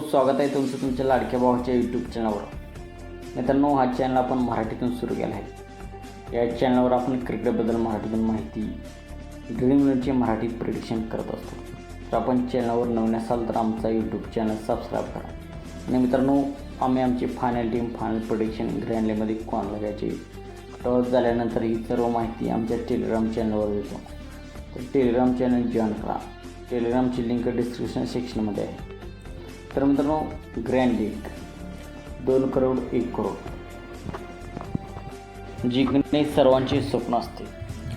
स्वागत आहे तुमचं तुमच्या लाडक्या भावाच्या यूट्यूब चॅनलवर मित्रांनो हा चॅनल आपण मराठीतून सुरू केला आहे. या चॅनलवर आपण क्रिकेटबद्दल मराठीतून माहिती ड्रीम इलेव्हनचे मराठी प्रिडिक्शन करत असतो. तर आपण चॅनलवर नवीन असाल तर आमचा यूट्यूब चॅनल सबस्क्राईब करा. आणि मित्रांनो आम्ही आमची फायनल टीम फायनल प्रिडिक्शन ग्रँडलीमध्ये कॉन घ्यायची टॉस झाल्यानंतर ही सर्व माहिती आमच्या टेलिग्राम चॅनलवर देतो. तर टेलिग्राम चॅनल जॉईन करा. टेलिग्रामची लिंक डिस्क्रिप्शन सेक्शनमध्ये आहे. तर मित्रांनो ग्रँड लीग दोन करोड एक करोड. जिंकणे सर्वांचे स्वप्न असते.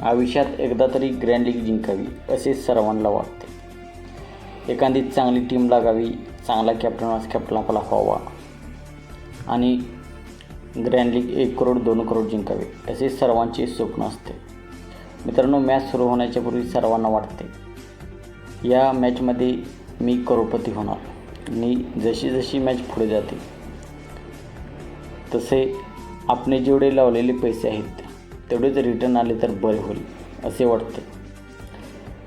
आयुष्यात एकदा तरी ग्रँड लीग जिंकावी असे सर्वांना वाटते. एखादी चांगली टीम लागावी चांगला कॅप्टन आज कॅप्टन आपला व्हावा. आणि ग्रँड लीग एक करोड दोन करोड जिंकावे असे सर्वांचे स्वप्न असते. मित्रांनो मॅच सुरू होण्याच्या पूर्वी सर्वांना वाटते. या मॅचमध्ये मी करोडपती होणार. आणि जशी जशी मॅच पुढे जाते तसे आपले जेवढे लावलेले पैसे आहेत तेवढेच रिटर्न आले तर बरे होईल असे वाटते.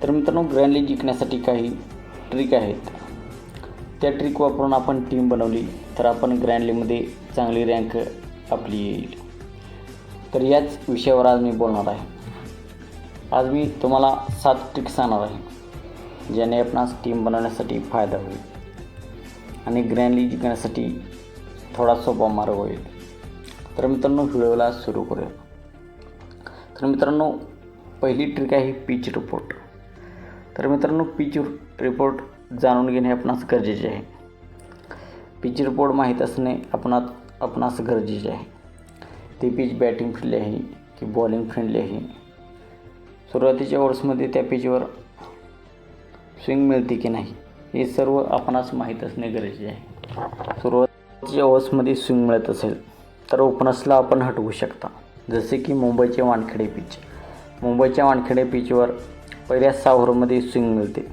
तर मित्रांनो ग्रँड लीग जिंकण्यासाठी काही ट्रिक आहेत. त्या ट्रिक वापरून आपण टीम बनवली तर आपण ग्रँड लीगमध्ये चांगली रँक आपली येईल. तर याच विषयावर आज मी बोलणार आहे. आज मी तुम्हाला सात ट्रिक सांगणार आहे ज्याने आपणास टीम बनवण्यासाठी फायदा होईल. आणि ग्रँड जिंकण्यासाठी थोडा सोपा मार्ग होईल. तर मित्रांनो व्हिडिओला सुरू करूया. तर मित्रांनो पहिली ट्रिक आहे पिच रिपोर्ट तर मित्रांनो पिच रिपोर्ट जाणून घेणे आपणास गरजेचे आहे. पिच रिपोर्ट माहीत असणे आपणा आपणास गरजेचे आहे. ती पिच बॅटिंग फ्रेंडली आहे की बॉलिंग फ्रेंडली आहे. सुरुवातीच्या ओव्हर्समध्ये त्या पिचवर स्विंग मिळते की नाही? हे सर्व आपणास माहीत असणे गरजेचे आहे. सुरुवातीच्या ओव्हर्समध्ये स्विंग मिळत असेल तर ओपनर्सला आपण हटवू शकता. जसे की मुंबईचे वानखेडे पिच मुंबईच्या वानखेडे पिचवर पहिल्या सहा ओव्हरमध्ये स्विंग मिळते.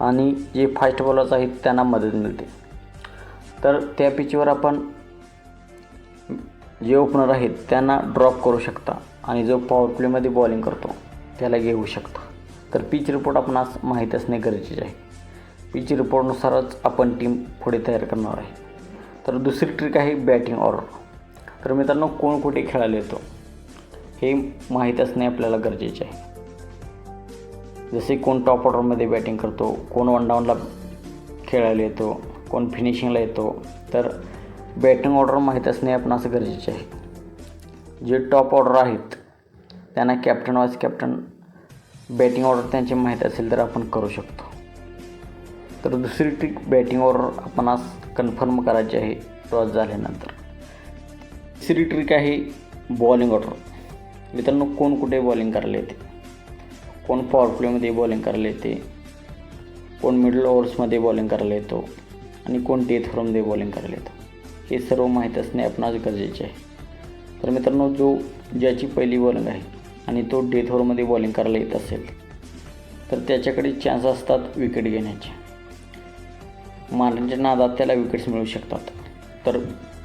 आणि जे फास्ट बॉलर्स आहेत त्यांना मदत मिळते. तर त्या पिचवर आपण जे ओपनर आहेत त्यांना ड्रॉप करू शकता आणि जो पॉवर प्लेमध्ये बॉलिंग करतो त्याला घेऊ शकता. तर पिच रिपोर्ट आपणास माहीत असणे गरजेचे आहे. पिच रिपोर्टनुसारच आपण टीम पुढे तयार करणार आहे. तर दुसरी ट्रिक आहे बॅटिंग ऑर्डर तर मित्रांनो कोण कुठे खेळायला येतो? हे माहीत असणे आपल्याला गरजेचे आहे. जसे कोण टॉप ऑर्डरमध्ये बॅटिंग करतो कोण वन डाऊनला खेळायला येतो कोण फिनिशिंगला येतो तर बॅटिंग ऑर्डर माहीत असणे आपणास गरजेचे आहे. जे टॉप ऑर्डर आहेत त्यांना captain vice captain batting order त्यांची माहीत असेल तर आपण करू शकतो. तर दुसरी ट्रिक बॅटिंग आपण आपणास कन्फर्म करायची आहे टॉस झाल्यानंतर. तिसरी ट्रिक आहे बॉलिंग ऑर्डर मित्रांनो कोण कुठे बॉलिंग करायला येते? कोण पॉवर प्लेमध्ये बॉलिंग करायला येते? कोण मिडल ओव्हर्समध्ये बॉलिंग करायला येतो? आणि कोण डेथ ओव्हरमध्ये बॉलिंग करायला येतो? हे सर्व माहीत असणे आपणास गरजेचे आहे. तर मित्रांनो जो ज्याची पहिली बॉलिंग आहे आणि तो डेथ ओव्हरमध्ये बॉलिंग करायला येत असेल तर त्याच्याकडे चान्स असतात विकेट घेण्याचे. मारण्याच्या नादात त्याला विकेट्स मिळू शकतात. तर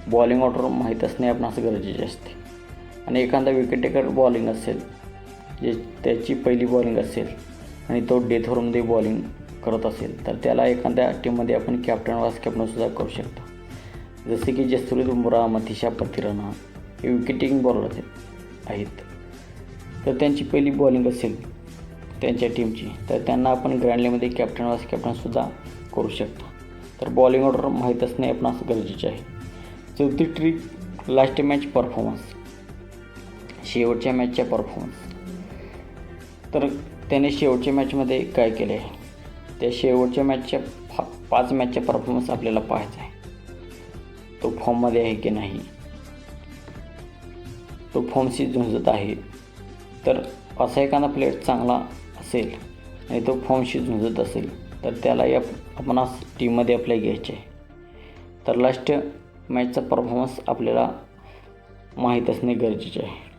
बॉलिंग ऑर्डर माहीत असणे आपण असं गरजेचे असते. आणि एखादा विकेट टेकर बॉलिंग असेल जे त्याची पहिली बॉलिंग असेल आणि तो डेथ ओव्हरमध्ये बॉलिंग करत असेल तर त्याला एखाद्या टीममध्ये आपण कॅप्टन वास कॅप्टनसुद्धा करू शकतो. जसे की जसप्रीत बुमराह मथिशा पतिराणा हे विकेटिंग बॉलर आहेत. तर त्यांची पहिली बॉलिंग असेल त्यांच्या टीमची तर त्यांना आपण ग्रँडलीमध्ये कॅप्टन वास कॅप्टनसुद्धा करू शकतो. तर बॉलिंग ऑर्डर माहीत असणे आपणास गरजेचे आहे. चौथी ट्रिक लास्ट मॅच परफॉर्मन्स शेवटच्या मॅचच्या परफॉर्मन्स तर त्याने शेवटच्या मॅचमध्ये काय केले आहे त्या शेवटच्या मॅचच्या फा पाच मॅचच्या परफॉर्मन्स आपल्याला पाहायचा आहे. तो फॉर्ममध्ये आहे की नाही? तो फॉर्मशी झुंजत आहे. तर असा एखादा प्लेअर चांगला असेल आणि तो फॉर्मशी झुंजत असेल तर त्याला या आपणास टीममध्ये आपल्या घ्यायचे. आहे तर लास्ट मॅचचा परफॉर्मन्स आपल्याला माहीत असणे गरजेचे आहे.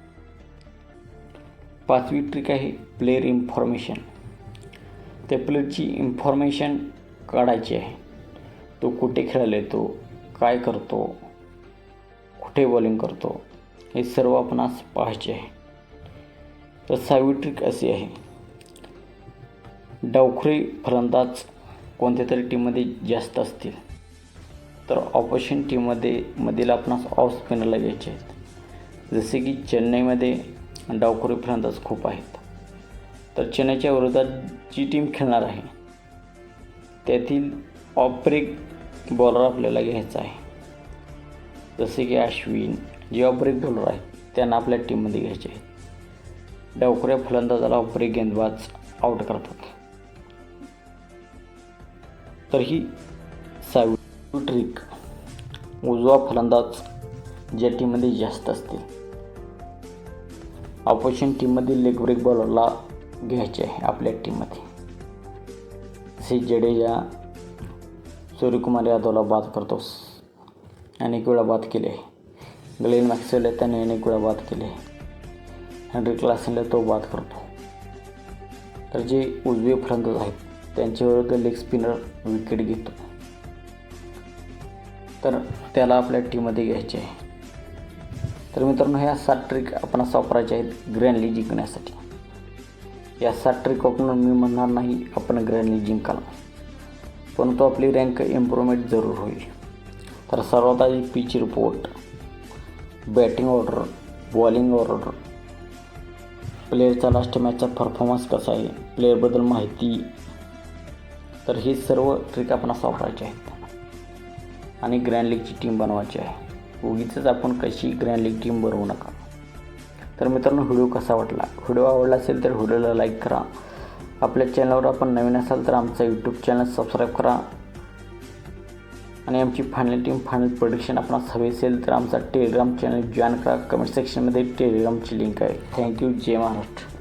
पाचवी ट्रिक आहे प्लेअर इन्फॉर्मेशन त्या प्लेअरची इन्फॉर्मेशन काढायची आहे. तो कुठे खेळायला येतो काय करतो कुठे बॉलिंग करतो हे सर्व आपणास पाहायचे आहे. तर सहावी ट्रिक अशी आहे. डावखुरी फलंदाज कोणत्या तरी टीममध्ये जास्त असतील. तर ऑपोजिशन टीममध्ये मधील आपणास ऑफ स्पिनरला घ्यायचे आहेत. जसे की चेन्नईमध्ये डावखोरी फलंदाज खूप आहेत. तर चेन्नईच्या विरोधात जी टीम खेळणार आहे त्यातील ऑफ ब्रेक बॉलर आपल्याला घ्यायचा आहे. जसे की अश्विन जे ऑफ ब्रेक बॉलर आहेत त्यांना आपल्या टीममध्ये घ्यायचे आहेत. डावखोऱ्या फलंदाजाला ऑफ ब्रेक गेंदबाज आउट करतात. तर ही सहावी ट्रिक उजवा फलंदाज ज्या टीममध्ये जास्त असतील. ऑपोजिशन टीममधील लेग ब्रेक बॉलरला घ्यायचे आहे आपल्या टीममध्ये जसे जडेजा सूर्यकुमार यादवला बाद करतोस अनेक वेळा बाद केले आहे. ग्लेन मॅक्सेल त्याने अनेक वेळा बाद केले आहे. हेनरी क्लासनला तो बाद करतो. तर जे उजवे फलंदाज आहेत त्यांच्यावर लेग स्पिनर विकेट घेतो. तर त्याला आपल्या टीममध्ये घ्यायचे आहे. तर मित्रांनो ह्या सात ट्रिक आपण वापरायचे आहेत ग्रँडली जिंकण्यासाठी. या सात ट्रिक वापरून मी म्हणणार नाही आपण ग्रँडली जिंकाल. परंतु आपली रँक इम्प्रूव्हमेंट जरूर होईल. तर सर्वात आधी pitch report batting order bowling order प्लेअरचा last मॅचचा परफॉर्मन्स कसा आहे? प्लेअरबद्दल माहिती तर हे सर्व ट्रिक आपण वापरायचे आहेत. आणि ग्रँड लीगची टीम बनवायची आहे. उगीच आपण कशी ग्रँड लीग टीम बनवू नका. तर मित्रांनो व्हिडिओ कसा वाटला? व्हिडिओ आवडला असेल तर व्हिडिओला लाईक करा. आपल्या चॅनलवर आपण नवीन असाल तर आमचा यूट्यूब चॅनल सबस्क्राईब करा. आणि आमची फायनल टीम फायनल प्रोडक्शन आपणास हवी असेल तर आमचा टेलिग्राम चॅनल जॉईन करा. कमेंट सेक्शनमध्ये टेलिग्रामची लिंक आहे. थँक्यू जय महाराष्ट्र.